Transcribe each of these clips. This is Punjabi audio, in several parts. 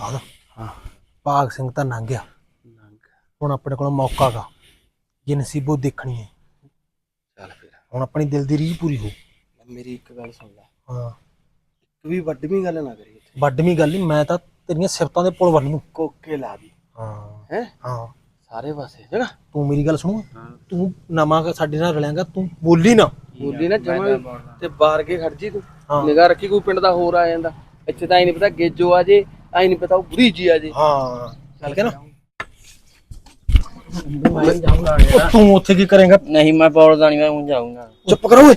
ਹਾਂ। ਭਾਗ ਸਿੰਘ ਤਾਂ ਲੰਘ ਗਿਆ। ਹੁਣ ਆਪਣੇ ਕੋਲ ਮੌਕਾ ਗਾ। ਜੇ ਨਸੀਬੋ ਦੇਖਣੀ ਹੈ ਚੱਲ ਫਿਰ। ਹੁਣ ਆਪਣੀ ਦਿਲ ਦੀ ਰੀਝ ਪੂਰੀ ਹੋ। ਮੇਰੀ ਇੱਕ ਗੱਲ ਸੁਣ ਲੈ। ਹਾਂ। ਇੱਕ ਵੀ ਵੱਡਵੀਂ ਗੱਲ ਨਾ ਕਰੀ ਇੱਥੇ। ਵੱਡਵੀਂ ਗੱਲ ਨਹੀਂ ਮੈਂ ਤਾਂ ਤੇਰੀਆਂ ਸਿਫਤਾਂ ਦੇ ਪੁਲ ਵੱਲ ਨੂੰ। ਕੋਕੇ ਲਾ ਦੀ। ਹਾਂ। ਹੈ? ਹਾਂ। ਸਾਰੇ ਪਾਸੇ ਜਗਾ। ਤੂੰ ਮੇਰੀ ਗੱਲ ਸੁਣੂ। ਤੂੰ ਨਵਾਂ ਸਾਡੇ ਨਾਲ ਰਲਿਆਂਗਾ ਤੂੰ ਬੋਲੀ ਨਾ। ਬੋਲੀ ਨਾ ਜਮਾ ਤੇ ਬਾਹਰ ਕੇ ਖੜ ਜੀ ਤੂੰ। ਨਿਗਾਹ ਰੱਖੀ ਕੋਈ ਪਿੰਡ ਦਾ ਹੋਰ ਆ ਜਾਂਦਾ। ਇੱਥੇ ਤਾਂ ਐ ਨਹੀਂ ਪਤਾ ਗੇਜੋ ਆ ਜੇ। ਐ ਨਹੀਂ ਪਤਾ ਉਹ ਬੁਰੀ ਜੀ ਆ ਜੇ। ਹਾਂ। ਠੀਕ ਹੈ ਨਾ ਉਹ ਤੂੰ ਉੱਥੇ ਕੀ ਕਰੇਂਗਾ? ਨਹੀਂ ਮੈਂ ਬੋਲਦਾ ਨਹੀਂ ਮੈਂ ਹੁਣ ਜਾਊਂਗਾ। ਚੁੱਪ ਕਰੋ ਓਏ।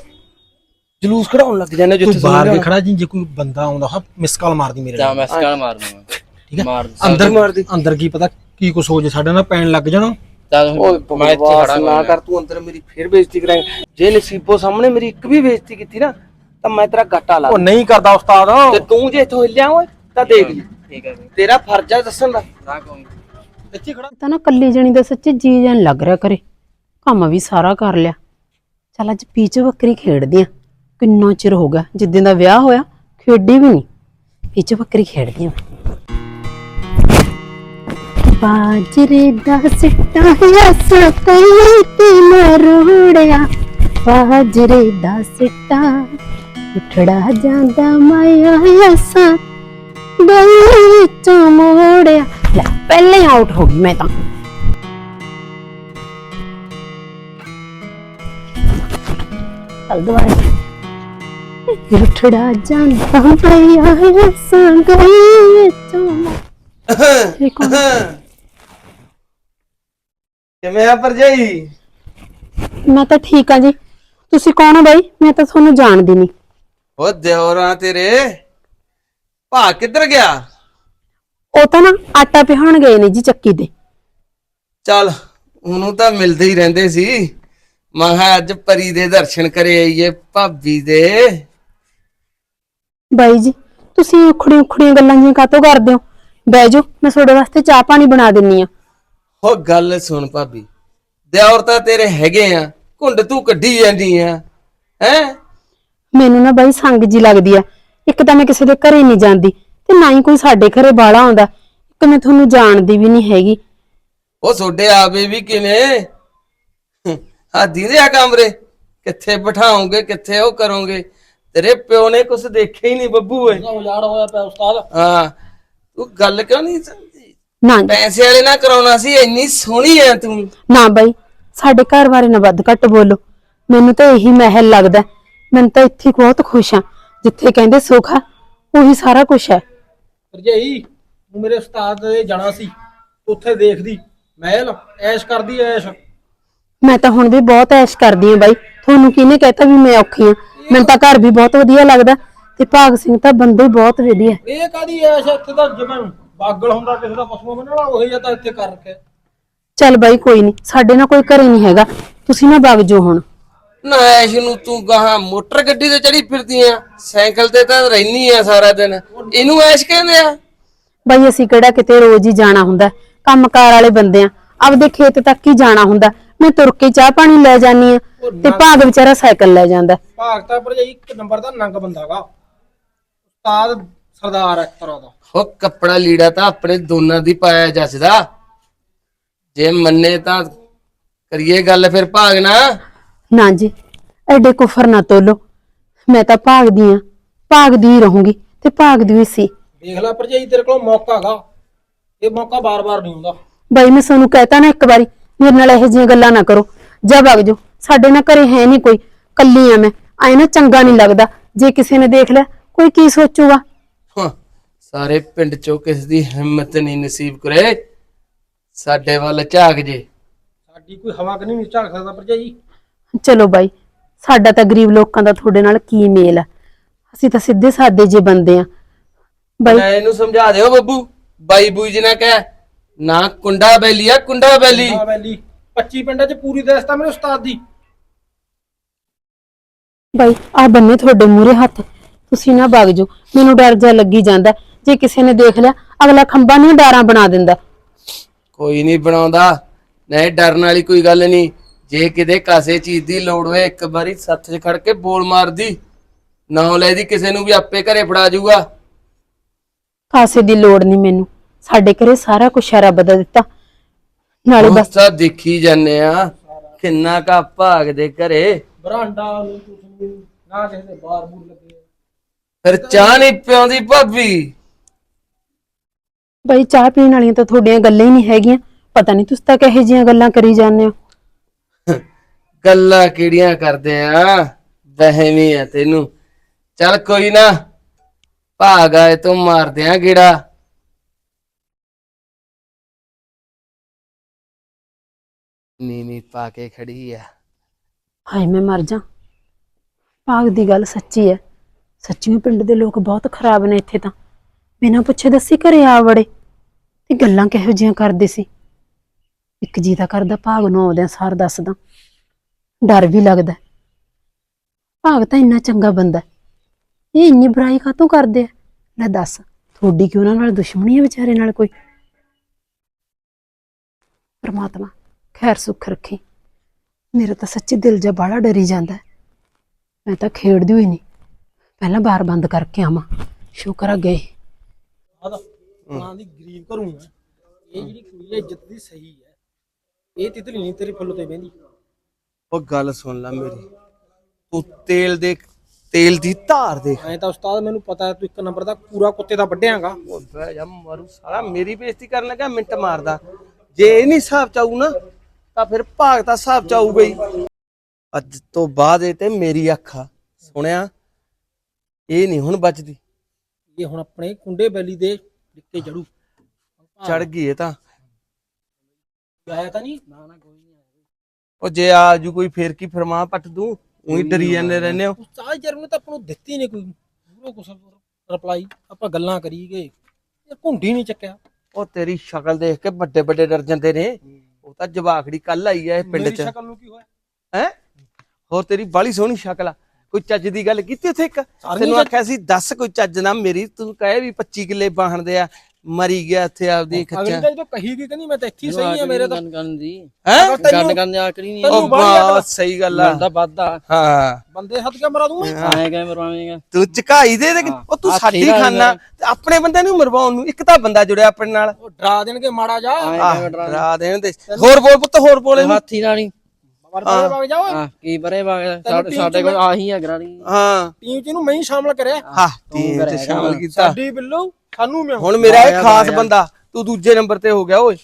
ਜਲੂਸ ਕਢਾਉਣ ਲੱਗ ਜਾਂਦੇ ਤੂੰ ਜਿੱਥੇ ਬਾਹਰ ਕੇ ਖੜਾ ਜੀ ਜੇ ਕੋਈ ਬੰਦਾ ਆਉਂਦਾ ਹਾਂ ਮਿਸ ਕਾਲ ਮਾਰਦੀ ਮੇਰੇ ਨਾਲ। ਮੈਂ ਸਕਾਲ ਮਾਰ ਦੂੰਗਾ। ਠੀਕ ਹੈ? ਮਾਰ ਅੰਦਰ ਮਾਰਦੀ ਅੰਦਰ ਕੀ ਪਤਾ ਕੀ ਕੁਛ ਹੋ ਜੇ ਸਾਡੇ ਨਾਲ ਪੈਣ ਲੱਗ ਜਾਣਾ। ਓਏ ਮੈਂ ਇੱਥੇ ਖੜਾ ਨਾ ਕਰ ਤੂੰ ਅੰਦਰ ਮੇਰੀ ਫੇਰ ਬੇਇੱਜ਼ਤੀ ਕਰਾਂਗਾ। ਜੇ ਨਸੀਬੋ ਸਾਹਮਣੇ ਮੇਰੀ ਇੱਕ ਵੀ ਬੇਇੱਜ਼ਤੀ ਕੀਤੀ ਨਾ ਤਾਂ ਮੈਂ ਤੇਰਾ ਗੱਟਾ ਲਾ ਉਹ ਨਹੀਂ ਕਰਦਾ ਉਸਤਾਦ। ਤੇ ਤੂੰ ਜੇ ਇੱਥੋਂ ਹਿੱਲਿਆ ਓਏ ਤਾਂ ਦੇਖ ਲਈ। ਠੀਕ ਹੈ ਤੇਰਾ ਫਰਜ਼ ਆ ਦੱਸਣ ਦਾ। ਨਾ ਕੋਈ ਇੱਥੇ ਖੜਾ। ਤਾਂ ਨਾ ਕੱਲੀ ਜਣੀ ਦਾ ਸੱਚੀ ਜੀ ਜਾਨ ਲੱਗ ਰਿਹਾ ਕਰੇ। ਕੰਮ ਵੀ ਸਾਰਾ ਕਰ ਲਿਆ। ਚੱਲ ਅੱਜ ਪੀਚ ਬੱਕਰੀ ਖੇਡਦੇ ਆ। ਕਿੰਨਾ ਚਿਰ ਹੋ ਗਿਆ ਜਿੱਦਾਂ ਦਾ ਵਿਆਹ ਹੋਇਆ ਖੇਡੀ ਵੀ ਨਹੀਂ। ਪੀਚ ਬੱਕਰੀ ਖੇਡਦੇ ਆ। ਬਾਜਰੇ ਦਾ ਸਿੱਟਾ ਹੱਸ ਕਈ ਤੇ ਮਰੂੜਿਆ। ਬਾਜਰੇ ਦਾ ਸਿੱਟਾ ਉਠੜਾ ਜਾਂਦਾ ਮਾਇਆ ਹੱਸਾਂ ਗਲੀ ਵਿੱਚੋਂ ਮੋੜਿਆ। ਲੈ ਪਹਿਲੇ ਹੀ ਆਊਟ ਹੋ ਗਈ ਮੈਂ ਤਾਂ। ਚੱਲ ਦੁਬਾਰਾ। ਉਠੜਾ ਜਾਂਦਾ ਮਾਇਆ ਹੱਸਾਂ ਗਲੀ ਵਿੱਚੋਂ। ਕੌਣ? ਕਿਵੇਂ ਆ ਮੈਂ ਤਾਂ ਠੀਕ ਆ ਜੀ। ਤੁਸੀਂ ਕੌਣ ਹੋ ਬਾਈ? ਮੈਂ ਤਾਂ ਤੁਹਾਨੂੰ ਜਾਣਦੀ ਨਹੀਂ। ਉਹ ਤੇਰੇ। ਭਾ ਕਿੱਧਰ ਗਿਆ? ਉਹ ਤਾਂ ਨਾ ਆਟਾ ਪਿਹਾਉਣ ਗਏ ਨੇ ਜੀ ਚੱਕੀ ਤੇ। ਚੱਲ ਉਹਨੂੰ ਤਾਂ ਮਿਲਦੇ ਹੀ ਰਹਿੰਦੇ ਸੀ। ਮੈਂ ਕਿਹਾ ਅੱਜ ਪਰੀ ਦੇ ਦਰਸ਼ਨ ਕਰੇ ਆਈਏ ਭਾਬੀ ਦੇ। ਬਾਈ ਜੀ ਤੁਸੀਂ ਉਖੜੀ ਉਖੜੀਆਂ ਗੱਲਾਂ ਜਿਹੀਆਂ ਕਾਤੋਂ ਕਰਦੇ ਹੋ? ਬਹਿ ਜਾਓ ਮੈਂ ਤੁਹਾਡੇ ਵਾਸਤੇ ਚਾਹ ਪਾਣੀ ਬਣਾ ਦਿੰਨੀ ਆ। ਉਹ ਗੱਲ ਸੁਣ ਭਾਬੀ। ਦਿਉਰ ਤਾਂ ਤੇਰੇ ਹੈਗੇ ਆ। ਘੁੰਡ ਤੂੰ ਕੱਢੀ ਜਾਂਦੀ ਆ। ਹੈ? ਮੈਨੂੰ ਨਾ ਬਾਈ ਸੰਗ ਜੀ ਲੱਗਦੀ ਆ। ਇੱਕ ਤਾਂ ਮੈਂ ਕਿਸੇ ਦੇ ਘਰੇ ਨਹੀਂ ਜਾਂਦੀ ਤੇ ਨਾ ਹੀ ਕੋਈ ਸਾਡੇ ਘਰੇ ਬਾਲਾ ਆਉਂਦਾ। ਇੱਕ ਮੈਂ ਤੁਹਾਨੂੰ ਜਾਣਦੀ ਵੀ ਨਹੀਂ ਹੈਗੀ। ਉਹ ਤੁਹਾਡੇ ਆਵੇ ਵੀ ਕਿਵੇਂ? ਆ ਦੀਦੇ ਆ ਕਮਰੇ। ਕਿੱਥੇ ਬਿਠਾਉਂਗੇ ਕਿੱਥੇ ਉਹ ਕਰੋਗੇ? ਤੇਰੇ ਪਿਓ ਨੇ ਕੁਝ ਦੇਖਿਆ ਹੀ ਨਹੀਂ ਬੱਬੂ ਓਏ। ਉਜਾੜ ਹੋਇਆ ਪਿਆ ਉਸਤਾਦ। ਹਾਂ ਤੂੰ ਗੱਲ ਕਿਉਂ ਨਹੀਂ ਸਮਝੀ? ਨਾ ਜੀ, ਪੈਸੇ ਵਾਲੇ ਨਾ ਕਰਾਉਣਾ ਸੀ ਇੰਨੀ ਸੋਹਣੀ ਐ ਤੂੰ। ਨਾ ਬਾਈ ਸਾਡੇ ਘਰ ਬਾਰੇ ਨਾ ਵੱਧ ਘੱਟ ਬੋਲੋ। ਮੈਨੂੰ ਤਾਂ ਇਹੀ ਮਹਿਲ ਲੱਗਦਾ। ਮੈਨੂੰ ਤਾਂ ਇੱਥੇ ਬਹੁਤ ਖੁਸ਼ ਆ। ਜਿੱਥੇ ਕਹਿੰਦੇ ਸੁੱਖ ਆ ਉਹੀ ਸਾਰਾ ਕੁਝ ਹੈ। ਭਰਜਾਈ ਤੂੰ ਮੇਰੇ ਉਸਤਾਦ ਦੇ ਜਾਣਾ ਸੀ ਉੱਥੇ ਦੇਖਦੀ ਮਹਿਲ ਐਸ਼ ਕਰਦੀ ਐਸ਼। ਮੈਂ ਤਾਂ ਹੁਣ ਵੀ ਬਹੁਤ ਐਸ਼ ਕਰਦੀ ਆ ਬਾਈ। ਤੁਹਾਨੂੰ ਕਿਹਨੇ ਕਹਿਤਾ ਵੀ ਮੈਂ ਔਖੀ ਆ ਮੈਨੂੰ ਤਾਂ ਘਰ ਵੀ ਬਹੁਤ ਵਧੀਆ ਲੱਗਦਾ ਤੇ ਭਾਗ ਸਿੰਘ ਤਾਂ ਬੰਦੇ ਬਹੁਤ ਵਧੀਆ ਇਹ ਕਾਦੀ ਐਸ਼? ਇੱਥੇ ਤਾਂ ਜਿਵੇਂ ਬਾਗਲ ਹੁੰਦਾ ਕਿਸੇ ਦਾ ਪਸ਼ੂ ਬੰਨਣਾ ਉਹੀ ਜਿਹਾ ਤਾਂ ਇੱਥੇ ਕਰ ਰੱਖਿਆ ਚੱਲ ਬਾਈ ਕੋਈ ਨਹੀਂ ਸਾਡੇ ਨਾਲ ਕੋਈ ਘਰੇ ਨਹੀਂ ਹੈਗਾ। ਤੁਸੀਂ ਨਾ ਵਗ ਜਾਓ ਹੁਣ। ਨਾ ਐਸ਼ ਨੂੰ ਤੂੰ ਗਾਹਾਂ ਮੋਟਰ ਗੱਡੀ ਤੇ ਚੜੀ ਫਿਰਦੀ ਆ। ਸਾਈਕਲ ਤੇ ਤਾਂ ਰਹਿਨੀ ਆ ਸਾਰਾ ਦਿਨ। ਇਹਨੂੰ ਐਸ਼ ਕਹਿੰਦੇ ਆ? ਬਾਈ ਅਸੀਂ ਕਿਹੜਾ ਕਿਤੇ ਰੋਜ਼ ਹੀ ਜਾਣਾ ਹੁੰਦਾ? ਕੰਮਕਾਰ ਵਾਲੇ ਬੰਦੇ ਆ। ਆਪਦੇ ਖੇਤ ਤੱਕ ਹੀ ਜਾਣਾ ਹੁੰਦਾ। ਮੈਂ ਤੁਰ ਕੇ ਚਾਹ ਪਾਣੀ ਲੈ ਜਾਨੀ ਆ ਤੇ ਭਾਗ ਵਿਚਾਰਾ ਸਾਈਕਲ ਲੈ ਜਾਂਦਾ। ਭਾਗ ਤਾਂ ਭਰਜਾਈ ਇੱਕ ਨੰਬਰ ਦਾ ਨੰਗ ਬੰਦਾਗਾ ਉਸਤਾਦ ਸਰਦਾਰ ਹੈ ਇੱਕ ਤਰ੍ਹਾਂ ਦਾ। ਉਹ ਕੱਪੜਾ ਲੀੜਾ ਤਾਂ ਆਪਣੇ ਦੋਨਾਂ ਦੀ ਪਾਇਆ ਜੱਸਦਾ। ਜੇ ਮੰਨੇ ਤਾਂ ਕਰੀਏ ਗੱਲ ਫਿਰ ਭਾਗਣਾ ਨਾ। ਜੀ ਐਡੇ ਕੁਫਰ ਨਾ ਤੋਲੋ। ਮੈਂ ਤਾਂ ਭਾਗਦੀ ਆ ਭਾਗਦੀ ਹੀ ਰਹੂੰਗੀ ਤੇ ਭਾਗਦੀ ਹੀ ਸੀ। ਦੇਖ ਲੈ ਭਰਜਾਈ ਤੇਰੇ ਕੋਲ ਮੌਕਾ ਗਾ ਇਹ ਮੌਕਾ ਬਾਰ-ਬਾਰ ਨਹੀਂ ਆਉਂਦਾ ਬਾਈ ਮੈਂ ਤੁਹਾਨੂੰ ਕਹਿਤਾ ਨਾ ਇੱਕ ਵਾਰੀ ਮੇਰੇ ਨਾਲ ਇਹੋ ਜਿਹੀਆਂ ਗੱਲਾਂ ਨਾ ਕਰੋ। ਜਾ ਵਗ ਜਾਓ ਸਾਡੇ ਨਾਲ ਘਰੇ ਹੈ ਨਹੀਂ ਕੋਈ ਕੱਲੀ ਆ ਮੈਂ। ਐ ਨਾ ਚੰਗਾ ਨਹੀਂ ਲੱਗਦਾ ਜੇ ਕਿਸੇ ਨੇ ਦੇਖ ਲਿਆ ਕੋਈ ਕੀ ਸੋਚੂਗਾ? ਹਾਂ, ਸਾਰੇ ਪਿੰਡ ਚੋਂ ਕਿਸ ਦੀ ਹਿੰਮਤ ਨਹੀਂ ਨਸੀਬ ਕਰੇ। ਸਾਡੇ ਵੱਲ ਝਾਕ ਜੇ। ਸਾਡੀ ਕੋਈ ਹਵਾ ਕਿ ਨਹੀਂ ਝਾਕ ਸਕਦਾ ਭਰਜਾਈ? ਚਲੋ ਬਾਈ ਸਾਡਾ ਤਾਂ ਗਰੀਬ ਲੋਕਾਂ ਦਾ ਤੁਹਾਡੇ ਨਾਲ ਕੀ ਮੇਲ ਆ? ਅਸੀਂ ਤਾਂ ਸਿੱਧੇ ਸਾਦੇ ਜੇ ਬੰਦੇ ਆ। ਬਾਈ ਮੈਂ ਇਹਨੂੰ ਸਮਝਾ ਦਿਓ ਬੱਬੂ। ਬਾਈ ਬੂਈ ਜੀ ਨਾ ਕਹਿ ਨਾ ਕੁੰਡਾ ਬੈਲੀ ਆ ਕੁੰਡਾ ਬੈਲੀ। ਆ ਵੈਲੀ 25 ਪਿੰਡਾਂ 'ਚ ਪੂਰੀ ਦੇਸਤਾ ਮੇਰੇ ਉਸਤਾਦ ਦੀ। ਬਾਈ ਆ ਬੰਨੇ ਤੁਹਾਡੇ ਮੂਰੇ ਹੱਥ। ਤੁਸੀਂ ਨਾ ਵਗ ਜਾਓ। ਮੈਨੂੰ ਡਰ ਜਾ ਲੱਗੀ ਜਾਂਦਾ। ਜੇ ਕਿਸੇ ਨੇ ਦੇਖ ਲਿਆ ਅਗਲਾ ਖੰਭਾ ਨਹੀਂ ਡਾਰਾਂ ਬਣਾ ਦਿੰਦਾ। ਕੋਈ ਨਹੀਂ ਬਣਾਉਂਦਾ। ਨਹੀਂ ਡਰਨ ਵਾਲੀ ਕੋਈ ਗੱਲ ਨਹੀਂ। ਜੇ ਕਿਤੇ ਕਾਸੇ ਚੀਜ਼ ਦੀ ਲੋੜ ਹੋਏ ਇੱਕ ਵਾਰੀ ਸੱਥ 'ਚ ਖੜ ਕੇ ਬੋਲ ਮਾਰਦੀ ਨਾ ਲੈ ਦੀ ਕਿਸੇ ਨੂੰ ਵੀ ਆਪੇ ਘਰੇ ਫੜਾ ਜਾਊਗਾ। ਕਾਸੇ ਦੀ ਲੋੜ ਨਹੀਂ ਮੈਨੂੰ। ਸਾਡੇ ਘਰੇ ਸਾਰਾ ਕੁਝ ਹੈ ਰੱਬ ਦਾ ਦਿੱਤਾ। ਨਾਲੇ ਬਸ ਤਾਂ ਦੇਖੀ ਜਾਂਦੇ ਆ ਕਿੰਨਾ ਕਾ ਭਾਗ ਦੇ ਘਰੇ। ਬਰਾਂਡਾ ਨੂੰ ਕੁਛ ਨਹੀਂ ਨਾ ਕਿਸੇ ਦੇ ਬਾਹਰ ਬੂਰ ਲੱਗੇ। ਫਿਰ ਚਾਹ ਨਹੀਂ ਪਿਉਂਦੀ ਭਾਬੀ? ਬਈ ਚਾਹ ਪੀਣ ਵਾਲੀਆਂ ਤਾਂ ਤੁਹਾਡੀਆਂ ਗੱਲਾਂ ਹੀ ਨਹੀਂ ਹੈਗੀਆਂ। ਪਤਾ ਨਹੀਂ ਤੁਸੀਂ ਤਾਂ ਕਿਹੋ ਜਿਹੀਆਂ ਗੱਲਾਂ ਕਰੀ ਜਾਂਦੇ ਹੋ। ਗੱਲਾਂ ਕਿਹੜੀਆਂ ਕਰਦੇ ਆ? ਵਹਿਮੀ ਆ ਤੈਨੂੰ। ਚੱਲ ਕੋਈ ਨਾ, ਭਾਗ ਆਏ ਤੂੰ ਮਾਰਦੇ ਆ ਗੇੜਾ। ਨੀਵੀਂ ਪਾ ਕੇ ਖੜੀ ਆ। ਹਾਏ, ਮੈਂ ਮਰ ਜਾ। ਭਾਗ ਦੀ ਗੱਲ ਸੱਚੀ ਹੈ ਸੱਚੀ ਪਿੰਡ ਦੇ ਲੋਕ ਬਹੁਤ ਖਰਾਬ ਨੇ ਇੱਥੇ ਤਾਂ। ਬਿਨਾਂ ਪੁੱਛੇ ਦੱਸੀ ਘਰੇ ਆ ਵੜੇ। ਤੇ ਗੱਲਾਂ ਕਿਹੋ ਜਿਹੀਆਂ ਕਰਦੇ ਸੀ? ਇੱਕ ਜੀ ਦਾ ਕਰਦਾ ਭਾਗ ਨੂੰ ਆਉਂਦਿਆਂ ਸਾਰ ਦੱਸਦਾ। ਡਰ ਵੀ ਲੱਗਦਾ। ਭਾਗ ਤਾਂ ਇੰਨਾ ਚੰਗਾ ਬੰਦਾ ਹੈ। ਇਹ ਇੰਨੀ ਬੁਰਾਈ ਕਾਤੋਂ ਕਰਦੇ ਆ? ਲੈ ਦੱਸ ਤੁਹਾਡੀ ਕਿ ਉਹਨਾਂ ਨਾਲ ਦੁਸ਼ਮਣੀ ਹੈ ਵਿਚਾਰੇ ਨਾਲ ਕੋਈ? ਪਰਮਾਤਮਾ ਖੈਰ ਸੁੱਖ ਰੱਖੀ। ਮੇਰਾ ਤਾਂ ਸੱਚੀ ਦਿਲ ਜਿਹਾ ਬਾਹਲਾ ਡਰੀ ਜਾਂਦਾ ਹੈ। ਮੈਂ ਤਾਂ ਖੇਡਦੀ ਹੋਈ ਨਹੀਂ। ਪਹਿਲਾਂ ਬਾਰ ਬੰਦ ਕਰਕੇ ਆਵਾਂ। ਸ਼ੁਕਰ ਆ ਗਏ ਆਦਾ ਉਹਨਾਂ ਦੀ ਗਰੀਬ ਕਰੂੰਗਾ ਇਹ ਜਿਹੜੀ ਕੁੜੀ ਹੈ ਇੱਜ਼ਤ ਦੀ ਸਹੀ ਹੈ ਇਹ ਤਿਤਲੀ ਨਹੀਂ ਤੇਰੇ ਫੁੱਲ ਤੇ ਬਹਿੰਦੀ। ਉਹ ਗੱਲ ਸੁਣ ਲੈ ਮੇਰੀ। ਤੂੰ ਤੇਲ ਦੇ ਤੇਲ ਦੀ ਧਾਰ ਦੇਖ। ਐਂ ਤਾਂ ਉਸਤਾਦ ਮੈਨੂੰ ਪਤਾ ਹੈ ਤੂੰ ਇੱਕ ਨੰਬਰ ਦਾ ਪੂਰਾ ਕੁੱਤੇ ਦਾ ਵੱਡਿਆਂਗਾ ਉਹ ਬਹਿ ਜਾ ਮਰੂ ਸਾਲਾ ਮੇਰੀ ਬੇਇੱਜ਼ਤੀ ਕਰਨ ਲੱਗਾ ਮਿੰਟ ਮਾਰਦਾ। ਜੇ ਇਹ ਨਹੀਂ ਹਿਸਾਬ ਚਾਊ ਨਾ ਤਾਂ ਫਿਰ ਭਾਗ ਤਾਂ ਹਿਸਾਬ ਚਾਊਗਾ ਹੀ ਅੱਜ ਤੋਂ ਬਾਅਦ ਇਹ ਤੇ ਮੇਰੀ ਅੱਖ ਸੁਣਿਆ? ਇਹ ਨਹੀਂ ਹੁਣ ਬਚਦੀ। ਇਹ ਹੁਣ ਆਪਣੇ ਕੁੰਡੇ ਬੈਲੀ ਦੇ ਲਿੱਕੇ ਜੜੂ। ਚੜ ਗਈ ਇਹ ਤਾਂ। ਆਇਆ ਤਾਂ ਨਹੀਂ? ਨਾ ਨਾ ਕੋਈ ਨਹੀਂ। ਉਹ ਜੇ ਆ ਜੂ ਕੋਈ ਫੇਰ ਕੀ ਫਰਮਾ ਪੱਟ ਦੂੰ ਉਹੀ ਡਰੀ ਜਾਂਦੇ ਰਹਿੰਦੇ ਹੋ। ਉਸਤਾਦ ਜਰ ਨੇ ਤਾਂ ਆਪਾਂ ਨੂੰ ਦਿੱਤੀ ਨਹੀਂ ਕੋਈ। ਪੂਰਾ ਕੁਛ ਰਿਪਲਾਈ ਆਪਾਂ ਗੱਲਾਂ ਕਰੀ ਗਏ ਇਹ ਘੁੰਡੀ ਨਹੀਂ ਚੱਕਿਆ। ਉਹ ਤੇਰੀ ਸ਼ਕਲ ਦੇਖ ਕੇ ਵੱਡੇ ਵੱਡੇ ਡਰ ਜਾਂਦੇ ਨੇ। ਉਹ ਤਾਂ ਜਵਾਖੜੀ ਕੱਲ ਆਈ ਆ ਇਹ ਪਿੰਡ ਮੇਰੀ 'ਚ। ਸ਼ਕਲ ਨੂੰ ਕੀ ਹੋਇਆ? ਹੈ? ਹੋਰ ਤੇਰੀ ਬਾਲੀ ਸੋਹਣੀ ਸ਼ਕਲ ਆ। ਕੋਈ ਚੱਜ ਦੀ ਗੱਲ ਕੀਤੀ ਉੱਥੇ ਇੱਕ? ਤੈਨੂੰ ਆਖਿਆ ਸੀ ਦੱਸ ਕੋਈ ਚੱਜ ਨਾ ਮੇਰੀ ਤੂੰ ਕਹੇ ਵੀ 25 ਕਿੱਲੇ ਬਾਹਣਦੇ ਆ। ਮਰੀ ਗਿਆ ਇੱਥੇ ਆਪਦੀ ਅਗਲੀ ਖੱਚਾ। ਤਾਂ ਜਦੋਂ ਕਹੀ ਗਈ ਕਹਿੰਦੀ ਮੈਂ ਤਾਂ ਇੱਥੇ ਹੀ ਸਹੀ ਆ ਮੇਰੇ ਤਾਂ ਕਰਨ ਦੀ। ਹੈ? ਗੱਲ ਕਰਨ ਦੀ ਆਕੜੀ ਨਹੀਂ। ਤੈਨੂੰ ਉਹ ਬਹੁਤ ਸਹੀ ਗੱਲ ਆ। ਦਾ ਵਾਦਾ ਹਾਂ। ਬੰਦੇ ਹੱਥ ਕੇ ਮਰਾ ਦੂੰ ਆਏ ਗਏ ਮਰਵਾਵੇਂਗਾ ਤੂੰ ਝਕਾਈ ਦੇ ਦੇ ਉਹ ਤੂੰ ਹੱਥ ਸਾਡੀ ਨਾਲ ਖਾਨਾ ਤੇ ਆਪਣੇ ਬੰਦੇ ਨੂੰ ਮਰਵਾਉਣ ਨੂੰ ਇੱਕ ਤਾਂ ਬੰਦਾ ਜੁੜਿਆ ਆਪਣੇ ਨਾਲ। ਉਹ ਡਰਾ ਦੇਣਗੇ ਮਾੜਾ ਜਾ। ਆਹ, ਡਰਾ ਦੇਣ ਦੇ। ਹੋਰ ਬੋਲ ਪੁੱਤ ਹੋਰ ਬੋਲ ਹਾਥੀ ਰਾਣੀ ਵਰਤਾਰੇ ਵਗ ਜਾ ਓਏ। ਆ ਕੀ ਬਰੇ ਬਾਗ ਸਾਡੇ ਕੋਲ ਆਹੀ ਆ ਗਰਾਣੀ ਹਾਂ। ਟੀਮ ਚ ਇਹਨੂੰ ਮੈਂ ਹੀ ਸ਼ਾਮਲ ਕਰਿਆ। ਹਾਂ ਟੀਮ ਤੇ ਸ਼ਾਮਲ ਕੀਤਾ। ਸਾਡੀ ਬਿੱਲੋ ਸਾਨੂੰ ਮੈਂ ਹੁਣ ਮੇਰਾ ਇਹ ਖਾਸ ਬੰਦਾ ਤੂੰ ਦੂਜੇ ਨੰਬਰ ਤੇ ਹੋ ਗਿਆ ਓਏ।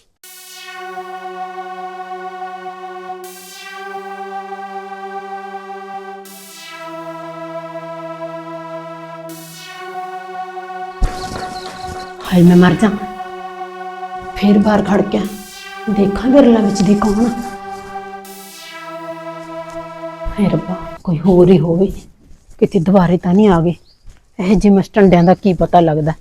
ਹਾਏ ਮੈਂ ਮਰ ਜਾ ਫੇਰ ਬਾਹਰ ਖੜ ਗਿਆ ਦੇਖਾਂ ਵਿਰਲਾ ਵਿੱਚ ਦੀ ਕੌਣ ਹਾਏ ਰੱਬਾ ਕੋਈ ਹੋਰ ਹੀ ਹੋਵੇ। ਕਿਤੇ ਦੁਬਾਰੇ ਤਾਂ ਨਹੀਂ ਆ ਗਏ। ਇਹ ਜਿਹੇ ਮਸਟੰਡਿਆਂ ਦਾ ਕੀ ਪਤਾ ਲੱਗਦਾ।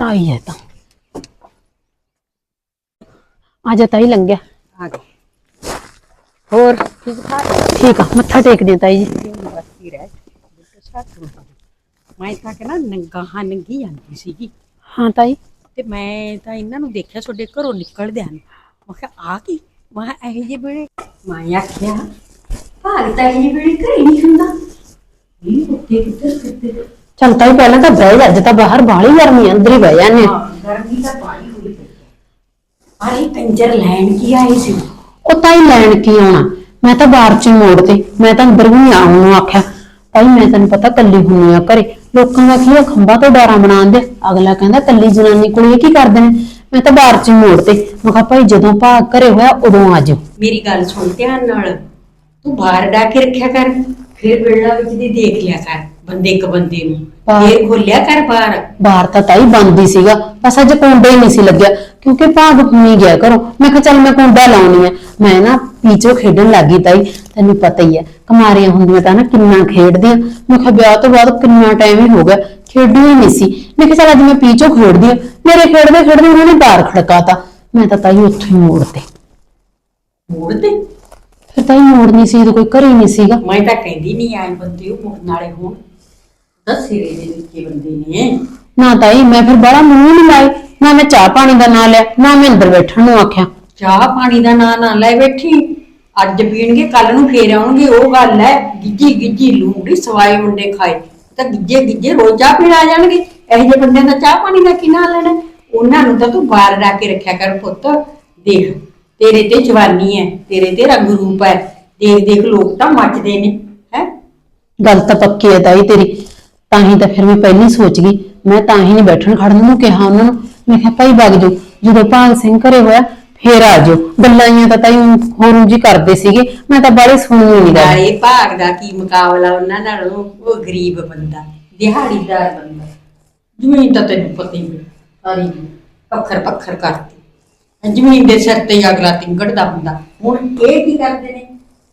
ਤਾਈ ਹੈ ਤਾਂ। ਆ ਜਾ ਤਾਈ ਲੰਘਿਆ ਹੋਰ ਠੀਕ ਆ ਮੱਥਾ ਟੇਕਦੇ ਆ ਤਾਈ ਜੀ। ਮੈਂ ਤਾਂ ਕਿ ਨਾ ਨੰਗਾਹਾਂ ਨੰਗੀ ਜਾਂਦੀ ਸੀਗੀ। ਹਾਂ ਤਾਈ। ਤੇ ਮੈਂ ਤਾਂ ਇਹਨਾਂ ਨੂੰ ਦੇਖਿਆ ਤੁਹਾਡੇ ਘਰੋਂ ਨਿਕਲਦਿਆਂ ਨੂੰ। ਮੈਂ ਕਿਹਾ ਆ ਕੀ? ਮੈਂ ਕਿਹਾ ਇਹੋ ਜਿਹੇ ਵੇਲੇ ਮੈਂ ਆਖਿਆ ਭਾਗ ਤਾਂ ਇਹ ਵੇਲੇ ਘਰੇ ਨਹੀਂ ਹੁੰਦਾ। ਇਹ ਕੁੱਤੇ ਕਿੱਧਰ ਫਿਰਦੇ? ਚੱਲ ਤਾਈ ਪਹਿਲਾਂ ਤਾਂ ਬਹਿ ਜਾ ਅੱਜ ਤਾਂ ਬਾਹਰ ਬਾਹਲੀ ਗਰਮੀ ਆ, ਅੰਦਰ ਹੀ ਬਹਿ ਜਾਂਦੇ ਆ। ਹਾਂ ਗਰਮੀ ਤਾਂ ਪਾਣੀ ਹੋਈ ਪਈ ਹੈ। ਅਰੇ ਕੰਜਰ ਲੈਣ ਕੀ ਆਏ ਸੀ? ਉਹ ਤਾਈ ਲੈਣ ਕੀ ਆਉਣਾ? ਮੈਂ ਤਾਂ ਬਾਹਰ ਚ ਹੀ ਮੋੜ ਤੇ ਮੈਂ ਤਾਂ ਅੰਦਰ ਵੀ ਨਹੀਂ ਆਉਣ ਨੂੰ ਆਖਿਆ। ਤਾਈ ਮੈਂ ਤੈਨੂੰ ਪਤਾ ਕੱਲੀ ਹੁੰਨੀ ਆ ਘਰੇ। ਲੋਕਾਂ ਦਾ ਕੀ ਆ ਖੰਭਾਂ ਤੋਂ ਡਾਰਾ ਬਣਾਉਂਦੇ ਅਗਲਾ ਕਹਿੰਦਾ ਕੱਲੀ ਜਨਾਨੀ ਕੋਲ ਇਹ ਕੀ ਕਰਦੇ ਨੇ ਮੈਂ ਤਾਂ ਬਾਹਰ ਚ ਹੀ ਮੋੜ ਤੇ ਮੈਂ ਕਿਹਾ ਭਾਈ ਜਦੋਂ ਭਾਗ ਘਰੇ ਹੋਇਆ ਉਦੋਂ ਆ ਜਾਓ। ਮੇਰੀ ਗੱਲ ਸੁਣ ਧਿਆਨ ਨਾਲ। ਤੂੰ ਬਾਹਰ ਡਾ ਕੇ ਰੱਖਿਆ ਕਰ ਫਿਰ ਬਿਰਲਾ ਵਿੱਚ ਦੀ ਦੇਖ ਲਿਆ ਕਰ। ਬੰਦੇ ਇੱਕ ਬੰਦੇ ਨੂੰ। ਬਾਹਰ- ਫੇਰ ਖੋਲਿਆ ਕਰ ਬਾਹਰ। ਬਾਹਰ ਤਾਂ ਤਾਈ ਬੰਦ ਹੀ ਸੀਗਾ ਬਸ ਅੱਜ ਕੁੰਡਾ ਹੀ ਨਹੀਂ ਸੀ ਲੱਗਿਆ ਕਿਉਂਕਿ ਭਾਗ ਹੁਣੀ ਗਿਆ ਘਰੋਂ। ਮੈਂ ਕਿਹਾ ਚੱਲ ਮੈਂ ਕੁੰਡਾ ਲਾਉਣੀ ਆ ਮੈਂ ਨਾ ਪੀਚੋ ਖੇਡਣ ਲੱਗੀ ਤਾਈ ਤੈਨੂੰ ਪਤਾ ਹੀ ਹੈ ਕੁਮਾਰੀਆਂ ਹੁੰਦੀਆਂ ਤਾਂ ਨਾ ਕਿੰਨਾ ਖੇਡਦੀਆਂ। ਮੈਂ ਕਿਹਾ ਵਿਆਹ ਤੋਂ ਬਾਅਦ ਕਿੰਨਾ ਟਾਈਮ ਹੀ ਹੋ ਗਿਆ ਖੇਡੀ ਹੀ ਨਹੀਂ ਸੀ। ਮੈਂ ਕਿਹਾ ਚੱਲ ਅੱਜ ਮੈਂ ਪੀਚੋ ਖੇਡਦੀ ਆ ਮੇਰੇ ਖੇਡਦੇ ਖੇਡਦੇ ਉਹਨਾਂ ਨੇ ਬਾਹਰ ਖੜਕਾਤਾ। ਮੈਂ ਤਾਂ ਤਾਈ ਉੱਥੇ ਹੀ ਮੋੜ ਤੇ ਮੋੜ ਤੇ ਫਿਰ ਤਾਈ ਮੋੜਨੀ ਸੀ ਜਦੋਂ ਕੋਈ ਘਰੇ ਨਹੀਂ ਸੀਗਾ। ਮੈਂ ਤਾਂ ਕਹਿੰਦੀ ਨਹੀਂ ਆਏ ਬੰਦੇ ਉਹ ਮੁੜਨ ਵਾਲੇ ਹੋਣ। ਦਸ ਸਿਰੇ ਦੇ ਵਿੱਚੇ ਬੰਦੇ ਨੇ। ਨਾ ਤਾਈ ਮੈਂ ਫਿਰ ਬੜਾ ਮੂੰਹ ਨਹੀਂ ਲਾਈ ਨਾ ਮੈਂ ਚਾਹ ਪਾਣੀ ਦਾ ਨਾਂ ਲਿਆ ਨਾ ਮੈਂ ਅੰਦਰ ਬੈਠਣ ਨੂੰ ਆਖਿਆ। ਚਾਹ ਪਾਣੀ ਦਾ ਨਾਂ ਨਾ ਲੈ ਬੈਠੀ। ਅੱਜ ਪੀਣਗੇ ਕੱਲ ਨੂੰ ਫੇਰ ਆਉਣਗੇ ਉਹ ਗੱਲ ਹੈ ਗਿੱਜੀ ਗਿੱਜੀ ਲੂੰਡੀ ਸਵਾਈ ਮੁੰਡੇ ਖਾਏ। ਤਾਂ ਗਿੱਜੇ ਗਿੱਜੇ ਰੋਜ਼ ਚਾਹ ਪੀਣ ਆ ਜਾਣਗੇ। ਇਹੋ ਜਿਹੇ ਬੰਦਿਆਂ ਦਾ ਚਾਹ ਪਾਣੀ ਦਾ ਕੀ ਨਾਂ ਲੈਣਾ? ਉਹਨਾਂ ਨੂੰ ਤਾਂ ਤੂੰ ਬਾਹਰ ਰਾ ਕੇ ਰੱਖਿਆ ਕਰ ਪੁੱਤ। ਦੇਖ ਤੇਰੇ ਤੇ ਜਵਾਨੀ ਹੈ ਤੇਰੇ ਤੇ ਰੰਗ ਰੂਪ ਹੈ ਦੇਖ ਦੇਖ ਲੋਕ ਤਾਂ ਮੱਚਦੇ ਨੇ ਹੈ? ਗੱਲ ਤਾਂ ਪੱਕੀ ਹੈ ਤਾਈ ਤੇਰੀ। ਤਾਂ ਹੀ ਤਾਂ ਫਿਰ ਮੈਂ ਪਹਿਲੀ ਸੋਚ ਗਈ, ਮੈਂ ਤਾਂ ਹੀ ਨਹੀਂ ਬੈਠਣ ਖੜਨ ਨੂੰ ਕਿਹਾ ਉਹਨਾਂ ਨੂੰ। ਮੈਂ ਕਿਹਾ, ਭਾਈ ਵਗ ਜਾਓ, ਜਦੋਂ ਭਾਗ ਸਿੰਘ ਘਰੇ ਹੋਇਆ, ਫੇਰ ਆ ਜਾਓ। ਗੱਲਾਂ ਹੀ ਤਾਂ ਤਾਈ ਹੋਰੂ ਜੀ ਕਰਦੇ ਸੀਗੇ, ਮੈਂ ਤਾਂ ਬਾਰੇ ਸੁਣੀ ਨਹੀਂ ਗੱਲ। ਨਾਲੇ ਭਾਗ ਦਾ ਕੀ ਮੁਕਾਬਲਾ ਉਹਨਾਂ ਨਾਲ, ਉਹ ਉਹ ਗਰੀਬ ਬੰਦਾ, ਦਿਹਾੜੀਦਾਰ ਬੰਦਾ। ਜ਼ਮੀਨ ਤਾਂ ਤੈਨੂੰ ਪਤਾ ਹੀ ਹੈ, ਸਾਰੀ ਪੱਖਰ ਪੱਖਰ ਕਰਤੀ ਜ਼ਮੀਨ ਦੇ ਸਿਰ ਤੇ ਹੀ ਅਗਲਾ ਤਿੰਗੜਦਾ ਹੁੰਦਾ। ਹੁਣ ਇਹ ਕੀ ਕਰਦੇ ਨੇ?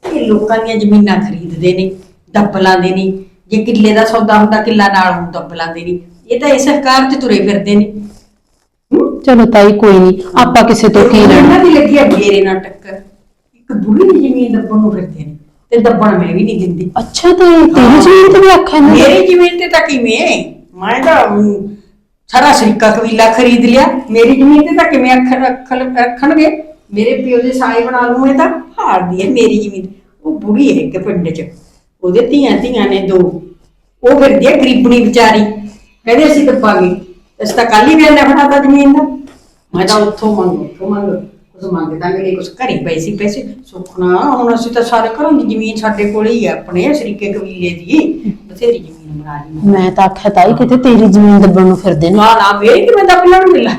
ਇਹ ਲੋਕਾਂ ਦੀਆਂ ਜ਼ਮੀਨਾਂ ਖਰੀਦਦੇ ਨੇ ਦੱਬ ਲਾਉਂਦੇ ਨੇ ਜੇ ਕਿੱਲੇ ਦਾ ਸੌਦਾ ਹੁੰਦਾ ਕਿੱਲਾ ਨਾਲ ਹੁਣ ਦੱਬ ਲਾਉਂਦੇ ਨੇ ਇਹ ਤਾਂ ਇਸ ਸਰਕਾਰ 'ਚ ਤੁਰੇ ਫਿਰਦੇ ਨੇ? ਚਲੋ ਤਾਈ ਕੋਈ ਨਹੀਂ ਆਪਾਂ ਕਿਸੇ ਤੋਂ ਕੀ ਲੈਣਾ? ਇਹਨਾਂ ਦੀ ਲੱਗੀ ਹੈ ਮੇਰੇ ਨਾਲ ਟੱਕਰ। ਇੱਕ ਬੁੜੀ ਦੀ ਜ਼ਮੀਨ ਦੱਬਣ ਨੂੰ ਫਿਰਦੇ ਨੇ ਤੇ ਦੱਬਣ ਮੈਂ ਵੀ ਨਹੀਂ ਦਿੰਦੀ। ਅੱਛਾ ਤਾਂ ਤੇਰੀ ਜ਼ਮੀਨ ਤੇ ਵੀ ਆਖਿਆ ਨਾ। ਮੇਰੀ ਜ਼ਮੀਨ ਤੇ ਤਾਂ ਕਿਵੇਂ? ਮੈਂ ਤਾਂ ਅਮ, ਸਾਰਾ ਸ਼ਰੀਕਾ ਕਬੀਲਾ ਖਰੀਦ ਲਿਆ। ਮੇਰੀ ਜ਼ਮੀਨ ਤੇ ਤਾਂ ਕਿਵੇਂ ਅੱਖ ਰੱਖ ਰੱਖਣਗੇ? ਮੇਰੇ ਪਿਓ ਦੇ ਸਾਏ ਬਣਾ ਲੂੰ ਇਹ ਤਾਂ। ਹਾਰਦੀ ਹੈ ਮੇਰੀ ਜ਼ਮੀਨ। ਉਹ ਬੁੜੀ ਹੈ ਇੱਕ ਪਿੰਡ 'ਚ। ਉਹਦੇ ਧੀਆਂ ਧੀਆਂ ਨੇ ਦੋ। ਉਹ ਫਿਰਦੀ ਹੈ ਗਰੀਬਣੀ ਵਿਚਾਰੀ। ਕਹਿੰਦੇ ਅਸੀਂ ਦੱਬਾਂਗੇ ਇਸ ਤਾਂ ਕੱਲ ਹੀ ਵੇਲੇ ਫੜਾਤਾ ਜ਼ਮੀਨ ਦਾ ਮੈਂ ਤਾਂ ਉੱਥੋਂ ਮੰਗ ਉੱਥੋਂ ਮੰਗ। ਕੁਝ ਮੰਗ ਦਾਂਗੇ ਲਈ ਕੁਝ ਘਰੀ ਪੈਸੇ। ਪੈਸੇ ਸੁਖਣਾ ਹੁਣ ਅਸੀਂ ਤਾਂ ਸਾਰੇ ਘਰੋਂ ਦੀ ਜ਼ਮੀਨ ਸਾਡੇ ਕੋਲ ਹੀ ਹੈ ਆਪਣੇ ਸ਼ਰੀਕੇ ਕਬੀਲੇ ਦੀ। ਬਥੇਰੀ ਜ਼ਮੀਨ ਬਣਾ ਲਈ ਮੈਂ। ਤਾਂ ਆਖਿਆ ਤਾਈ ਕਿਤੇ ਤੇਰੀ ਜ਼ਮੀਨ ਦੱਬਣ ਨੂੰ ਫਿਰਦੇ ਨੇ। ਨਾ ਨਾ ਮੇਰੀ ਕਿਵੇਂ ਦਾ ਪਲਾਨ ਮਿਲਾ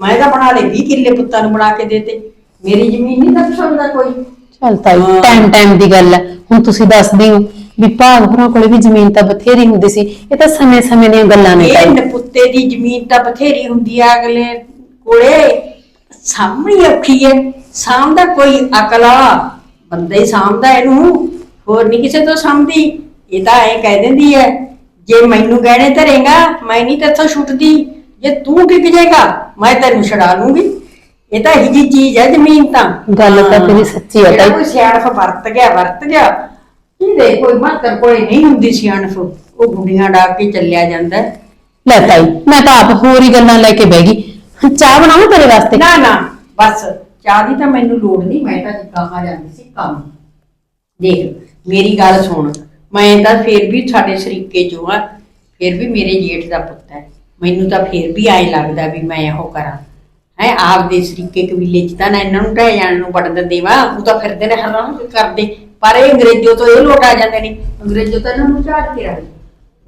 ਮੈਂ ਤਾਂ ਬਣਾ ਲਈ 20 ਕਿੱਲੇ ਪੁੱਤਾਂ ਨੂੰ ਬਣਾ ਕੇ ਦੇਤੇ ਮੇਰੀ ਜ਼ਮੀਨ ਨਹੀਂ ਦੱਬ ਸਕਦਾ ਕੋਈ। ਚੱਲ ਤਾਈ। ਟਾਈਮ ਟਾਈਮ ਦੀ ਗੱਲ ਹੈ। ਹੁਣ ਤੁਸੀਂ ਦੱਸਦੇ ਹੋ ਵੀ ਭਾਗ ਹੋਰਾਂ ਕੋਲੇ ਵੀ ਜ਼ਮੀਨ ਤਾਂ ਬਥੇਰੀ ਹੁੰਦੀ ਸੀ ਇਹ ਤਾਂ ਸਮੇਂ ਸਮੇਂ ਦੀਆਂ ਗੱਲਾਂ ਨੇ ਇਹ ਤਾਈ ਨਪੁੱਤੇ ਦੀ ਜ਼ਮੀਨ ਤਾਂ ਬਥੇਰੀ ਹੁੰਦੀ ਆ ਅਗਲੇ ਕੋਲੇ। ਸਾਹਮਣੀ ਔਖੀ ਹੈ ਸਾਹਮਣਾ ਕੋਈ ਅਕਲ ਵਾਲਾ ਬੰਦਾ ਹੀ ਸਾਹਮਣਾ ਇਹਨੂੰ ਹੋਰ ਨਹੀਂ ਕਿਸੇ ਤੋਂ ਸਾਹਮਦੀ। ਇਹ ਤਾਂ ਐ ਕਹਿ ਦਿੰਦੀ ਹੈ ਜੇ ਮੈਨੂੰ ਗਹਿਣੇ ਧਰੇਗਾ ਮੈਂ ਨਹੀਂ ਤੇਥੋਂ ਛੁੱਟਦੀ ਜੇ ਤੂੰ ਟਿਕ ਜਾਏਗਾ ਮੈਂ ਤੈਨੂੰ ਛਡਾ ਲੂੰਗੀ। ਇਹ ਤਾਂ ਇਹੀ ਜੀ ਚੀਜ਼ ਹੈ ਜ਼ਮੀਨ ਤਾਂ। ਗੱਲ ਤਾਂ ਹਾਂ। ਤੇਰੀ ਸੱਚੀ ਹੈ ਜਿਹੜਾ ਤਾਈ। ਕੋਈ ਸਿਆਣਪ ਵਰਤ ਗਿਆ ਵਰਤ ਗਿਆ। ਇਹਦੇ ਕੋਈ ਮਾਤਰ ਕੋਲੇ ਨਹੀਂ ਹੁੰਦੀ ਸਿਆਣਪ। ਉਹ ਬੁੱਢੀਆਂ ਡਾਕ ਕੇ ਚੱਲਿਆ ਜਾਂਦਾ। ਹੈ। ਲੈ ਤਾਈ ਮੈਂ ਤਾਂ ਆਪ ਹੋਰ ਹੀ ਗੱਲਾਂ ਲੈ ਕੇ ਬਹਿ ਗਈ। ਚਾਹ ਬਣਾਵਾਂ ਤੇਰੇ ਵਾਸਤੇ? ਨਾ ਨਾ ਬਸ। ਚਾਹ ਦੀ ਤਾਂ ਮੈਨੂੰ ਲੋੜ ਨਹੀਂ ਮੈਂ ਤਾਂ ਕਹਾ ਜਾਂਦੀ ਸੀ ਕੰਮ। ਦੇਖ ਮੇਰੀ ਗੱਲ ਸੁਣ। ਮੈਂ ਤਾਂ ਫੇਰ ਵੀ ਸਾਡੇ ਸ਼ਰੀਕੇ ਚੋਂ ਆ। ਫੇਰ ਵੀ ਮੇਰੇ ਜੇਠ ਦਾ ਪੁੱਤ ਹੈ। ਮੈਨੂੰ ਤਾਂ ਫੇਰ ਵੀ ਐਂ ਲੱਗਦਾ ਵੀ ਮੈਂ ਇਹੋ ਕਰਾਂ। ਹੈ ਆਪਦੇ ਸ਼ਰੀਕੇ ਕਬੀਲੇ ਚ ਤਾਂ ਨਾ ਇਹਨਾਂ ਨੂੰ ਢਹਿ ਜਾਣ ਨੂੰ ਵੜਨ ਦੇਵਾ ਉਹ ਤਾਂ ਫਿਰਦੇ ਨੇ ਹਰਾਂ ਕਰਦੇ ਪਰ ਇਹ ਅੰਗਰੇਜ਼ੋ ਤੋਂ ਇਹ ਲੋਟ ਆ ਜਾਂਦੇ ਨੇ। ਅੰਗਰੇਜ਼ੋ ਤਾਂ ਇਹਨਾਂ ਨੂੰ ਝਾੜ ਕੇ ਰੱਖਦੇ।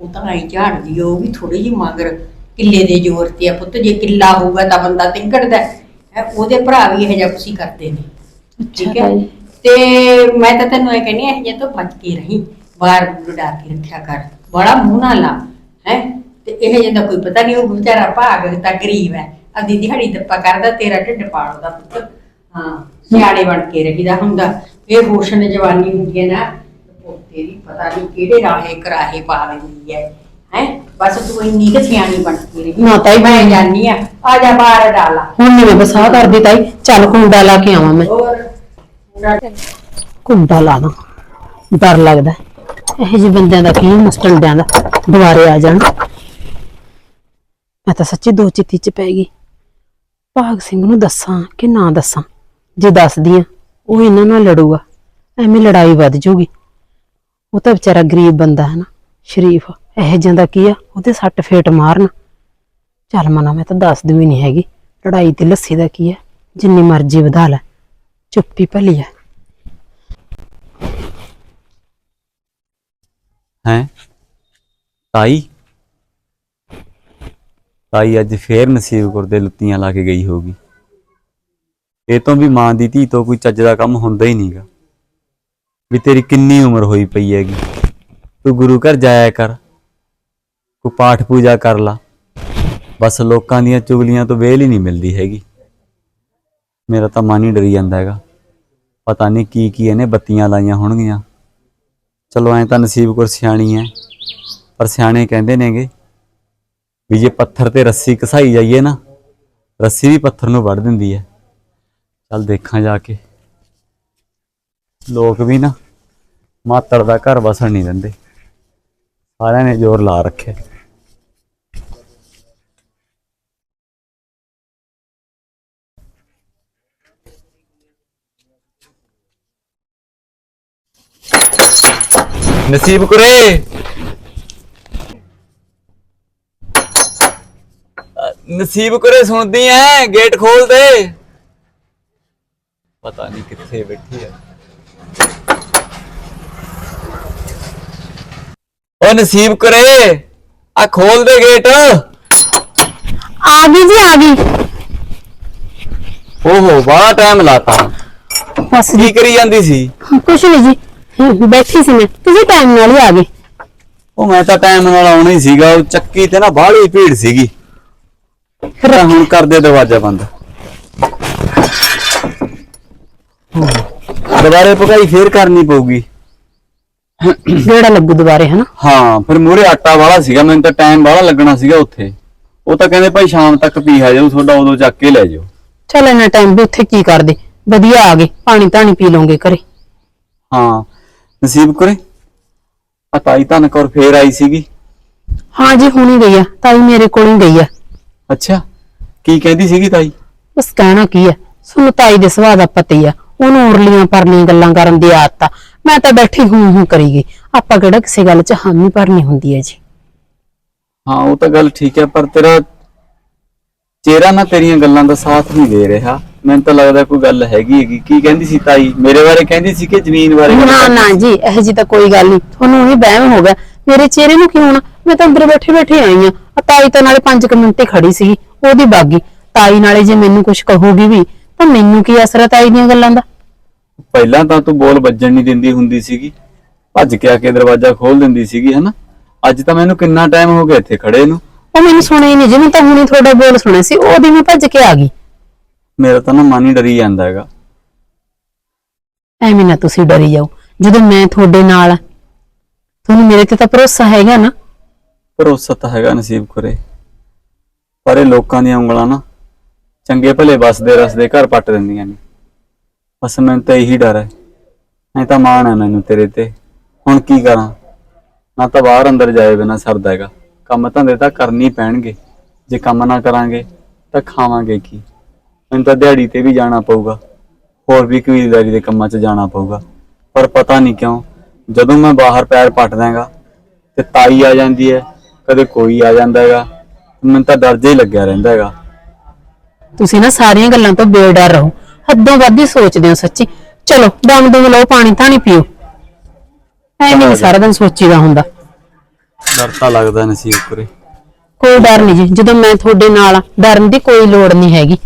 ਉਹ ਤਾਂ ਐਂ ਝਾੜਦੀ ਆ, ਉਹ ਵੀ ਥੋੜੀ ਜਿਹੀ ਮਗਰ ਕਿੱਲੇ ਦੇ ਜ਼ੋਰ ਤੇ ਆ ਪੁੱਤ ਜੇ ਕਿੱਲਾ ਹੋਊਗਾ ਤਾਂ ਬੰਦਾ ਤਿੰਕੜਦਾ ਹੈ। ਉਹਦੇ ਭਰਾ ਵੀ ਇਹ ਜਿਹਾ ਕੁਛ ਹੀ ਕਰਦੇ ਨੇ। ਠੀਕ ਹੈ। ਤੇ ਮੈਂ ਤਾਂ ਤੈਨੂੰ ਇਹ ਕਹਿੰਦੀ ਇਹ ਜੇ ਤੋਂ ਬਚ ਕੇ ਰਹੀਂ। ਬਾਹਰ ਡਾਰ ਕੇ ਰੱਖਿਆ ਕਰ ਬੜਾ ਮੂੰਹ ਨਾ ਲਾ। ਹੈ ਤੇ ਇਹ ਜਿਹਦਾ ਕੋਈ ਪਤਾ ਨਹੀਂ ਉਹ ਵਿਚਾਰਾ ਭਾਗ ਤਾਂ ਗਰੀਬ ਹੈ। ਆਪਦੀ ਦਿਹਾੜੀ ਦੱਪਾ ਕਰਦਾ ਤੇਰਾ ਢਿੱਡ ਪਾੜਦਾ ਪੁੱਤ। ਹਾਂ ਸਿਆਣੇ ਬਣ ਕੇ ਰਹੀਦਾ ਹੁੰਦਾ। ਇਹ ਹੋਸ਼ਨ ਜਵਾਨੀ ਹੁੰਦੀ ਹੈ ਨਾ ਪੋਤੇ ਦੀ ਪਤਾ ਨਹੀਂ ਕਿਹੜੇ ਰਾਹੇ ਕਰਾਹੇ ਪਾ ਲੈਂਦੀ ਹੈ। ਹੈ? ਬਸ ਤੂੰ ਇੰਨੀ ਕੁ ਸਿਆਣੀ ਬਣ ਕੇ ਰਹੀ। ਨਾ ਤਾਈ, ਮੈਂ ਜਾਨੀ ਆ ਆ ਜਾ ਬਾਹਰ ਡਾਲਾ। ਹੁਣ ਨਹੀਂ ਮੈਂ ਬਸਾ ਕਰਦੀ ਤਾਈ। ਚੱਲ ਕੁੰਡਾ ਲਾ ਕੇ ਆਵਾਂ ਮੈਂ। ਹੋਰ? ਕੁੰਡਾ ਲਾ ਦਾਂ ਡਰ ਲੱਗਦਾ। ਇਹ ਜਿਹੇ ਬੰਦਿਆਂ ਦਾ ਕੀ ਮੁਸਟਲਦਿਆਂ ਦਾ। ਦੁਬਾਰੇ ਆ ਜਾਣ। ਮੈਂ ਤਾਂ ਸੱਚੀ ਦੋ ਚਿੱਤੀ ਚ ਪੈ ਗਈ। ਭਾਗ ਸਿੰਘ ਨੂੰ ਦੱਸਾਂ ਕਿ ਨਾ ਦੱਸਾਂ? ਜੇ ਦੱਸਦੀ ਆ, ਉਹ ਇਹਨਾਂ ਨਾਲ ਲੜੂਗਾ। ਐਵੇਂ ਲੜਾਈ ਵੱਧ ਜਾਊਗੀ ਉਹ ਤਾਂ ਵਿਚਾਰਾ ਗਰੀਬ ਬੰਦਾ ਹੈ ਨਾ, ਸ਼ਰੀਫ। ਇਹ ਜਿਹਾ ਕੀ ਆ? ਉਹਦੇ ਸੱਟ ਫੇਟ ਮਾਰਨ। ਚੱਲ ਮਨਾ, ਮੈਂ ਤਾਂ ਦੱਸਦੀ ਵੀ ਨਹੀਂ ਹੈਗੀ। ਲੜਾਈ ਤੇ ਲੱਸੀ ਦਾ ਕੀ ਹੈ ਜਿੰਨੀ ਮਰਜ਼ੀ ਵਧਾ ਲੈ। ਚੁੱਪੀ ਭਲੀ ਹੈ ਹੈਂ? ਤਾਈ? ਤਾਈ ਅੱਜ ਫੇਰ ਨਸੀਬਪੁਰ ਦੇ ਲੁੱਤੀਆਂ ਲਾ ਕੇ ਗਈ ਹੋਗੀ ਇਹ ਤੋਂ ਵੀ ਮਾਂ ਦੀ ਧੀ ਤੋਂ ਕੋਈ ਚੱਜ ਦਾ ਕੰਮ ਹੁੰਦਾ ਹੀ ਨਹੀਂਗਾ ਵੀ ਤੇਰੀ ਕਿੰਨੀ ਉਮਰ ਹੋਈ ਪਈ ਹੈਗੀ। ਤੂੰ ਗੁਰੂ ਘਰ ਜਾਇਆ ਕਰ। ਕੋ ਪਾਠ ਪੂਜਾ ਕਰ ਲਾ। ਬਸ ਲੋਕਾਂ ਦੀਆਂ ਚੁਗਲੀਆਂ ਤੋਂ ਵੇਲ ਹੀ ਨਹੀਂ ਮਿਲਦੀ ਹੈਗੀ। ਮੇਰਾ ਤਾਂ ਮਨ ਹੀ ਡਰੀ ਜਾਂਦਾ ਹੈਗਾ। ਪਤਾ ਨਹੀਂ ਕੀ ਕੀ ਇਹਨੇ ਬੱਤੀਆਂ ਲਾਈਆਂ ਹੋਣਗੀਆਂ। ਚਲੋ ਐਂ ਤਾਂ ਨਸੀਬ ਨਸੀਬਪੁਰ ਸਿਆਣੀ ਐ। ਪਰ ਸਿਆਣੇ ਕਹਿੰਦੇ ਨੇਗੇ ਵੀ ਜੇ ਪੱਥਰ ਤੇ ਰੱਸੀ ਘਸਾਈ ਜਾਈਏ ਨਾ, ਰੱਸੀ ਵੀ ਪੱਥਰ ਨੂੰ ਵੱਢ ਦਿੰਦੀ ਹੈ। ਚੱਲ ਦੇਖਾਂ ਜਾ ਕੇ। ਲੋਕ ਵੀ ਨਾ ਮਾਤੜ ਦਾ ਘਰ ਵਸਣ ਨਹੀਂ ਦਿੰਦੇ। ਸਾਰਿਆਂ ਨੇ ਜ਼ੋਰ ਲਾ ਰੱਖਿਆ। ਨਸੀਬ ਕਰੇ। ਨਸੀਬ ਕੁਰੇ ਸੁਣਦੀ ਐ ਗੇਟ ਖੋਲ ਦੇ। ਪਤਾ ਨਹੀਂ ਕਿੱਥੇ ਬੈਠੀ ਐ। ਓ ਨਸੀਬ ਕੁਰੇ ਆ ਖੋਲ ਦੇ ਗੇਟ। ਆ ਗਈ ਜੀ ਆ ਗਈ। ਓਹੋ ਬੜਾ ਟਾਈਮ ਲਾਤਾ। ਬਸ ਕੀ ਕਰੀ ਜਾਂਦੀ ਸੀ? ਕੁਛ ਨਹੀਂ ਜੀ ਹਮ, ਬੈਠੀ ਸੀ ਮੈਂ। ਤੁਸੀਂ ਟਾਈਮ ਨਾਲ ਹੀ ਆ ਗਏ। ਉਹ ਮੈਂ ਤਾਂ ਟਾਈਮ ਨਾਲ ਆਉਣਾ ਹੀ ਸੀਗਾ ਉਹ ਚੱਕੀ ਤੇ ਨਾ ਬਾਹਲੀ ਭੀੜ ਸੀਗੀ। ਤਾਂ ਹੁਣ ਕਰ ਦੇ ਦਰਵਾਜ਼ਾ ਬੰਦ। ਦੁਬਾਰੇ ਪਕਾਈ ਫੇਰ ਕਰਨੀ ਪਊਗੀ। ਜਿਹੜਾ ਲੱਗੂ ਦੁਬਾਰੇ ਹਨਾ? ਹਾਂ ਫਿਰ ਮੂਰੇ ਆਟਾ ਵਾਲਾ ਸੀਗਾ ਮੈਨੂੰ ਤਾਂ ਟਾਈਮ ਵਾਲਾ ਲੱਗਣਾ ਸੀਗਾ ਉੱਥੇ। ਉਹ ਤਾਂ ਕਹਿੰਦੇ ਭਾਈ ਸ਼ਾਮ ਤੱਕ ਪੀ ਆ ਜਾਊ ਤੁਹਾਡਾ ਉਦੋਂ ਚੱਕ ਕੇ ਲੈ ਜਾਓ। ਚਲ ਇੰਨਾ ਟਾਈਮ ਵੀ ਉੱਥੇ ਕੀ ਕਰਦੇ? ਵਧੀਆ ਆ ਗਏ ਪਾਣੀ ਧਾਣੀ ਪੀ ਲਓਗੇ ਘਰੇ। ਹਾਂ ਨਸੀਬ ਕਰੇ। ਆ ਤਾਈ ਧਨ ਕੌਰ ਫੇਰ ਆਈ ਸੀਗੀ। ਹਾਂ ਜੀ ਹੁਣੀ ਗਈ ਆ ਤਾਈ ਮੇਰੇ ਕੋਲ ਹੀ ਗਈ ਆ। ਅੱਛਾ ਕੀ ਕਹਿੰਦੀ ਸੀਗੀ ਤਾਈ? ਬਸ ਕਹਿਣਾ ਕੀ ਆ ਸੁਣ ਤਾਈ ਦੇ ਸੁਭਾਅ ਦਾ ਪਤਾ ਹੀ ਆ। ਉਹਨੂੰ ਉਰਲੀਆਂ ਪਰਲੀਆਂ ਗੱਲਾਂ ਕਰਨ ਦੀ ਆਦਤ ਆ। ਮੈਂ ਤਾਂ ਬੈਠੀ ਹੂੰ ਹੂੰ ਕਰੀ ਗਈ। ਆਪਾਂ ਕਿਹੜਾ ਕਿਸੇ ਗੱਲ 'ਚ ਹਾਮੀ ਭਰਨੀ ਹੁੰਦੀ ਹੈ ਜੀ? ਹਾਂ ਉਹ ਤਾਂ ਗੱਲ ਠੀਕ ਹੈ ਪਰ ਤੇਰਾ ਚਿਹਰਾ ਨਾ ਤੇਰੀਆਂ ਗੱਲਾਂ ਦਾ ਸਾਥ ਨਹੀਂ ਦੇ ਰਿਹਾ। ਮੈਨੂੰ ਤਾਂ ਲੱਗਦਾ ਕੋਈ ਗੱਲ ਹੈਗੀ ਹੈਗੀ। ਕੀ ਕਹਿੰਦੀ ਸੀ ਤਾਈ? ਮੇਰੇ ਬਾਰੇ ਕਹਿੰਦੀ ਸੀ ਕਿ ਜ਼ਮੀਨ ਬਾਰੇ? ਨਾ ਨਾ ਜੀ ਇਹ ਜੀ ਤਾਂ ਕੋਈ ਗੱਲ ਨਹੀਂ। ਤੁਹਾਨੂੰ ਹੀ ਵਹਿਮ ਹੋ ਗਿਆ। ਮੇਰੇ ਚਿਹਰੇ ਨੂੰ ਕੀ ਹੋਣਾ ਮੈਂ ਤਾਂ ਅੰਦਰ ਬੈਠੇ ਬੈਠੇ ਆਈ ਆ। ਆ ਤਾਈ ਤਾਂ ਨਾਲੇ 5 ਮਿੰਟ ਹੀ ਖੜੀ ਸੀ ਉਹਦੀ ਬਾਗੀ। ਤਾਈ ਨਾਲੇ ਜੇ ਮੈਨੂੰ ਕੁਝ ਕਹੂਗੀ ਵੀ ਤਾਂ ਮੈਨੂੰ ਕੀ ਅਸਰ ਤਾਈ ਦੀਆਂ ਗੱਲਾਂ ਦਾ? ਪਹਿਲਾਂ ਤਾਂ ਤੂੰ ਬੋਲ ਵੱਜਣ ਨਹੀਂ ਦਿੰਦੀ ਹੁੰਦੀ ਸੀਗੀ। ਭੱਜ ਕੇ ਆ ਕੇ ਦਰਵਾਜ਼ਾ ਖੋਲ ਦਿੰਦੀ ਸੀਗੀ ਹਨਾ? ਅੱਜ ਤਾਂ ਮੈਨੂੰ ਕਿੰਨਾ ਟਾਈਮ ਹੋ ਗਿਆ ਇੱਥੇ ਖੜੇ ਨੂੰ। ਉਹ ਮੈਨੂੰ ਸੁਣਿਆ ਹੀ ਨਹੀਂ ਜਿਵੇਂ ਤਾਂ ਹੁਣੇ ਤੁਹਾਡਾ ਬੋਲ ਸੁਣਿਆ ਸੀ ਉਹਦੀ ਮੈਂ ਭੱਜ ਕੇ ਆ ਗਈ। ਮੇਰਾ ਤਾਂ ਨਾ ਮਨ ਹੀ ਡਰੀ ਜਾਂਦਾ ਹੈਗਾ। ਐਵੇਂ ਨਾ ਤੁਸੀਂ ਡਰੀ ਜਾਓ। ਜਦੋਂ ਮੈਂ ਤੁਹਾਡੇ ਨਾਲ ਆ, ਤੁਹਾਨੂੰ ਮੇਰੇ ਤੇ ਤਾਂ ਭਰੋਸਾ ਹੈਗਾ ਨਾ ਭਰੋਸਾ ਤਾਂ ਹੈਗਾ ਨਸੀਬ ਕਰੇ। ਪਰ ਇਹ ਲੋਕਾਂ ਦੀਆਂ ਉਂਗਲਾਂ ਨਾ ਚੰਗੇ ਭਲੇ ਵਸਦੇ ਰਸਦੇ ਘਰ ਪੱਟ ਦਿੰਦੀਆਂ ਨੇ। ਬਸ ਮੈਨੂੰ ਤਾਂ ਇਹੀ ਡਰ ਹੈ। ਨਹੀਂ ਤਾਂ ਮਾਣ ਹੈ ਮੈਨੂੰ ਤੇਰੇ ਤੇ। ਹੁਣ ਕੀ ਕਰਾਂ? ਨਾ ਤਾਂ ਬਾਹਰ ਅੰਦਰ ਜਾਏ ਬਿਨਾ ਸਰਦਾ ਹੈਗਾ। ਕੰਮ ਧੰਦੇ ਤਾਂ ਕਰਨੀ ਪੈਣਗੇ। ਜੇ ਕੰਮ ਨਾ ਕਰਾਂਗੇ ਤਾਂ ਖਾਵਾਂਗੇ ਕੀ? ਮੈਨੂੰ ਤਾਂ ਦਿਹਾੜੀ ਤੇ ਵੀ ਜਾਣਾ ਪਊਗਾ। ਹੋਰ ਵੀ ਕਬੀਲਦਾਰੀ ਦੇ ਕੰਮਾਂ 'ਚ ਜਾਣਾ ਪਊਗਾ। ਪਰ ਪਤਾ ਨਹੀਂ ਕਿਉਂ, ਜਦੋਂ ਮੈਂ ਬਾਹਰ ਪੈਰ ਪੱਟ ਦਾਂਗਾ ਤੇ ਤਾਈ ਆ ਜਾਂਦੀ ਹੈ। ਕਦੇ ਕੋਈ ਆ ਜਾਂਦਾ ਹੈਗਾ ਮੈਨੂੰ ਤਾਂ ਡਰ ਜਿਹਾ ਹੀ ਲੱਗਿਆ ਰਹਿੰਦਾ ਹੈਗਾ। ਤੁਸੀਂ ਨਾ ਸਾਰੀਆਂ ਗੱਲਾਂ ਤੋਂ ਬੇਡਰ ਰਹੋ। ਹੱਦੋਂ ਵੱਧ ਹੀ ਸੋਚਦੇ ਹੋ ਸੱਚੀ। ਚਲੋ ਦਮ ਦਮ ਲਓ ਪਾਣੀ ਧਾਣੀ ਪੀਓ। ਐਵੇਂ ਨਹੀਂ ਸਾਰਾ ਦਿਨ ਸੋਚੀਦਾ ਹੁੰਦਾ। ਡਰ ਤਾਂ ਲੱਗਦਾ ਨਸੀਬ ਕਰੇ ਕੋਈ ਡਰ ਨਹੀਂ ਜੀ। ਜਦੋਂ ਮੈਂ ਤੁਹਾਡੇ ਨਾਲ ਆ ਡਰਨ ਦੀ ਕੋਈ ਲੋੜ ਨਹੀਂ ਹੈਗੀ।